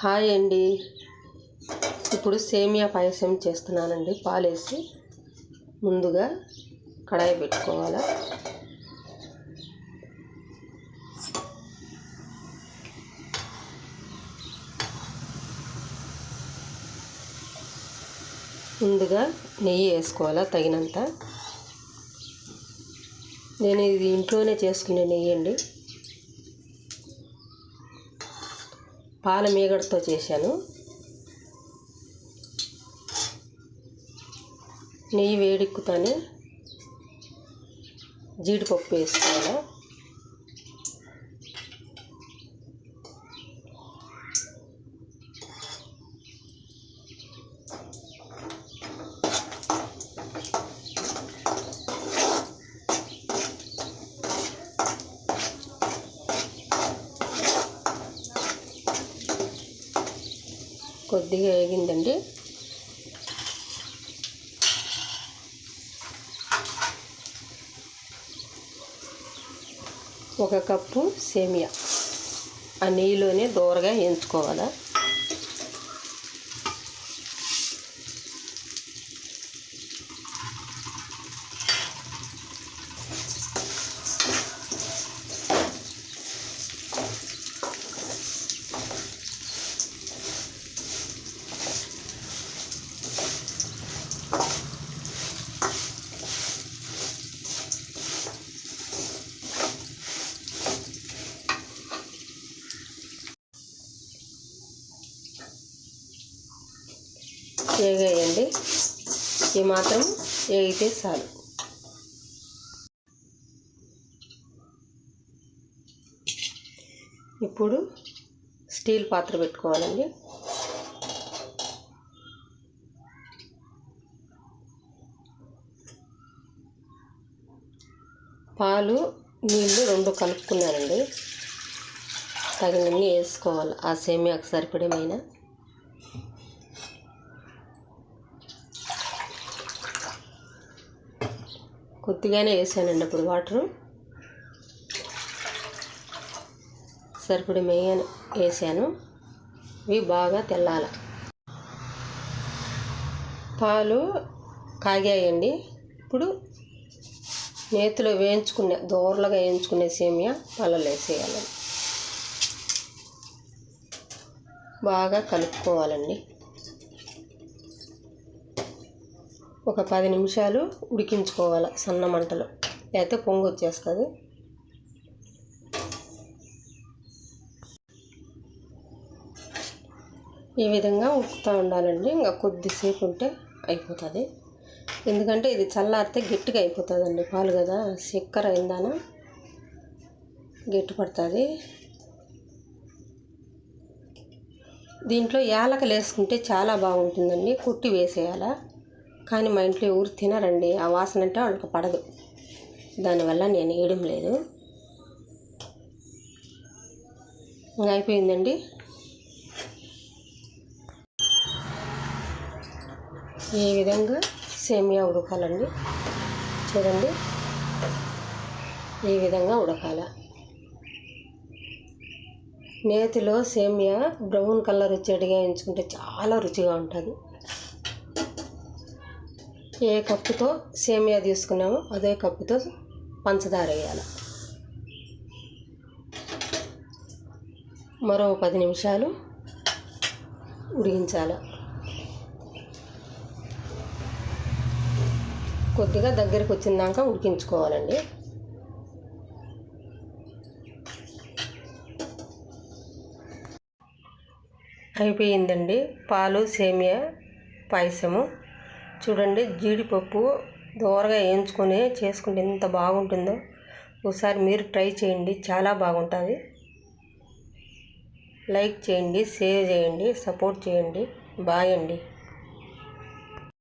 Hi అండి. ఇప్పుడు సేమియా పాయసం చేస్తున్నానండి. పాలేసి ముందుగా కడాయి పెట్టుకోవాలా? ముందుగా నెయ్యి వేసుకోవాలా తగినంత? నేను ఇది ఇంట్లోనే చేసుకునే నెయ్యి అండి. పాల మీగడతో చేశాను. నెయ్యి వేడెక్కుతానే జీడిపప్పు వేసుకోవాలి? కొద్దిగా వేగిందండి. ఒక కప్పు సేమియా. ఆ నెయ్యిలోనే దూరగా వేయించుకోవాలా? వేగేయండి ఈ మాత్రం వేగితే చాలు. ఇప్పుడు స్టీల్ పాత్ర పెట్టుకోవాలండి. పాలు నీళ్ళు రెండు కలుపుకున్నానండి. తగినన్ని వేసుకోవాలి. ఆ సేమియాకు సరిపడేమైనా. కొద్దిగానే వేసానండి అప్పుడు వాటరు. సరిపడి మెయ్యను వేసాను. ఇవి బాగా తెల్లాల. పాలు కాగాయండి. ఇప్పుడు నేతిలో వేయించుకునే దోరలుగా వేయించుకునే సేమియా పాలలో వేసేయాలి బాగా కలుపుకోవాలండి. ఒక పది నిమిషాలు ఉడికించుకోవాలి సన్న మంటలో. లేకపోతే పొంగు వచ్చేస్తుంది. ఈ విధంగా ఉడుకుతూ ఉండాలండి. ఇంకా కొద్దిసేపు ఉంటే అయిపోతుంది. ఎందుకంటే ఇది చల్లారితే గట్టిగా అయిపోతుందండి పాలు కదా. చక్కెర అయిందాన గట్టి పడుతుంది. దీంట్లో యాలకలు వేసుకుంటే చాలా బాగుంటుందండి. కుట్టి వేసేయాలా. కానీ మా ఇంట్లో ఎవరు తినరండి. ఆ వాసన అంటే వాళ్ళకి పడదు. దానివల్ల నేను వేయడం లేదు. అయిపోయిందండి. ఈ విధంగా సేమియా ఉడకాలండి. చూడండి. ఈ విధంగా ఉడకాల. నేతిలో సేమియా బ్రౌన్ కలర్ వచ్చేటిగా ఎంచుకుంటే చాలా రుచిగా ఉంటుంది. ఏ కప్పుతో సేమియా తీసుకున్నామో అదే కప్పుతో పంచదార వేయాలి. మరో పది నిమిషాలు ఉడికించాలి. కొద్దిగా దగ్గరికి వచ్చిందాక ఉడికించుకోవాలండి. అయిపోయిందండి పాలు సేమియా పాయసము. చూడండి జీడిపప్పు దోరగా వేయించుకొని చేసుకుంటే ఎంత బాగుంటుందో. ఒకసారి మీరు ట్రై చేయండి చాలా బాగుంటుంది. లైక్ చేయండి షేర్ చేయండి సపోర్ట్ చేయండి. బాయ్ అండి.